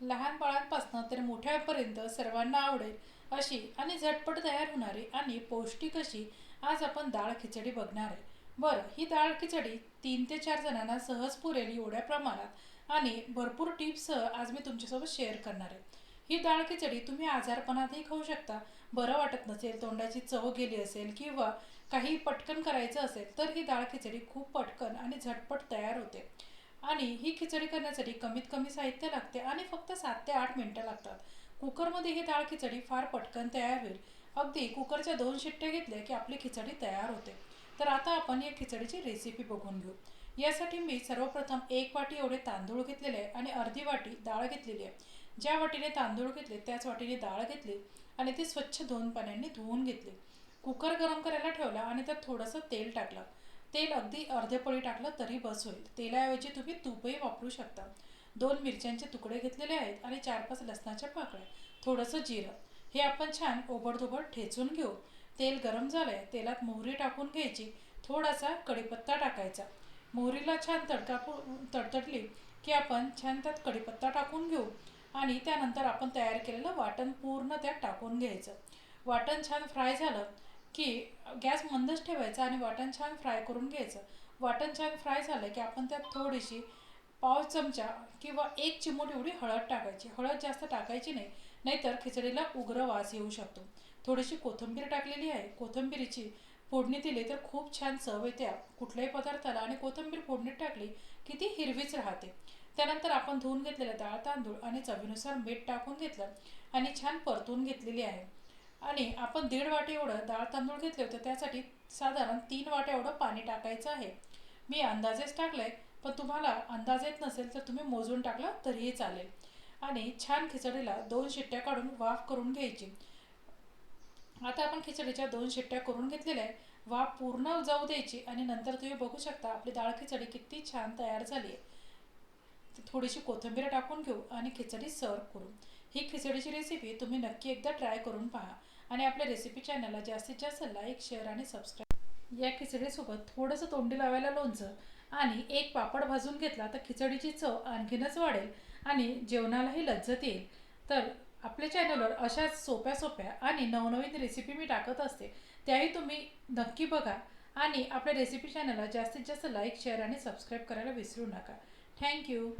लहान तर मोठ्यापर्यंत सर्वांना आवडेल अशी आणि झटपट तयार होणारी आणि पौष्टिक अशी आज आपण डाळ खिचडी बघणार आहे. बरं ही डाळ खिचडी तीन ते चार जणांना सहज पुरेल एवढ्या प्रमाणात आणि भरपूर टिप्ससह आज मी तुमच्यासोबत शेअर करणार आहे. ही डाळ खिचडी तुम्ही आजारपणातही खाऊ शकता. बरं वाटत नसेल तोंडाची चव गेली असेल किंवा काही पटकन करायचं असेल तर ही डाळ खिचडी खूप पटकन आणि झटपट तयार होते. आणि ही खिचडी करण्यासाठी कमीत कमी साहित्य लागते आणि फक्त सात ते आठ मिनटं लागतात. कुकरमध्ये ही डाळ खिचडी फार पटकन तयार होईल. अगदी कुकरच्या दोन शिट्ट्या घेतल्या की आपली खिचडी तयार होते. तर आता आपण या खिचडीची रेसिपी बघून घेऊ. यासाठी मी सर्वप्रथम एक वाटी एवढे तांदूळ घेतलेले आहे आणि अर्धी वाटी डाळ घेतलेली आहे. ज्या वाटीने तांदूळ घेतले त्याच वाटीने डाळ घेतली आणि ती स्वच्छ दोन पाण्याने धुवून घेतली. कुकर गरम करायला ठेवला आणि त्यात थोडंसं तेल टाकलं. तेल अगदी अर्धे टाकलं तरी बस होईल. तेलाऐवजी तुम्ही तूपही वापरू शकता. दोन मिरच्यांचे तुकडे घेतलेले आहेत आणि चार पाच लसणाच्या पाकळ्या थोडंसं जिरं. हे आपण छान ओबडधोबड ठेचून घेऊ. तेल गरम झालंय तेलात मोहरी टाकून घ्यायची. थोडासा कढीपत्ता टाकायचा. मोहरीला छान तडका तडतडली की आपण छान त्यात कढीपत्ता टाकून घेऊ आणि त्यानंतर आपण तयार केलेलं वाटण पूर्ण त्यात टाकून घ्यायचं. वाटण छान फ्राय झालं की गॅस मंदच ठेवायचा आणि वाटण छान फ्राय करून घ्यायचं. वाटण छान फ्राय झालं की आपण त्यात थोडीशी पाव चमचा किंवा एक चिमूट एवढी हळद टाकायची. हळद जास्त टाकायची नाही नाहीतर खिचडीला उग्र वास येऊ शकतो. थोडीशी कोथिंबीर टाकलेली आहे. कोथिंबीरीची फोडणी दिली तर खूप छान चव येते. कुठल्याही पदार्थाला आणि कोथिंबीर फोडणीत टाकली की ती हिरवीच राहते. त्यानंतर आपण धुवून घेतलेलं डाळ तांदूळ आणि चवीनुसार मीठ टाकून घेतलं आणि छान परतून घेतलेली आहे. आणि आपण दीड वाटी एवढं डाळ तांदूळ घेतले होते त्यासाठी साधारण तीन वाट्या एवढं पाणी टाकायचं आहे. मी अंदाजेच टाकलंय पण तुम्हाला अंदाज येत नसेल तर तुम्ही मोजून टाकलं तरीही चालेल. आणि छान खिचडीला दोन शिट्ट्या काढून वाफ करून घ्यायची. आता आपण खिचडीच्या दोन शिट्ट्या करून घेतलेल्या आहे वाफ पूर्ण जाऊ द्यायची आणि नंतर तुम्ही बघू शकता आपली डाळ खिचडी किती छान तयार झाली आहे. थोडीशी कोथिंबीर टाकून घेऊ आणि खिचडी सर्व करू. ही खिचडीची रेसिपी तुम्ही नक्की एकदा ट्राय करून पहा. आणि आपल्या रेसिपी चॅनलला जास्तीत जास्त लाईक शेअर आणि सबस्क्राईब या खिचडीसोबत थोडंसं तोंडी लावायला लोणचं आणि एक पापड भाजून घेतला तर खिचडीची चव आणखीनच वाढेल आणि जेवणालाही लज्जत येईल. तर आपल्या चॅनलवर अशाच सोप्या सोप्या आणि नवनवीन रेसिपी मी टाकत असते त्याही तुम्ही नक्की बघा. आणि आपल्या रेसिपी चॅनलला जास्तीत जास्त लाईक शेअर आणि सबस्क्राईब करायला विसरू नका. थँक्यू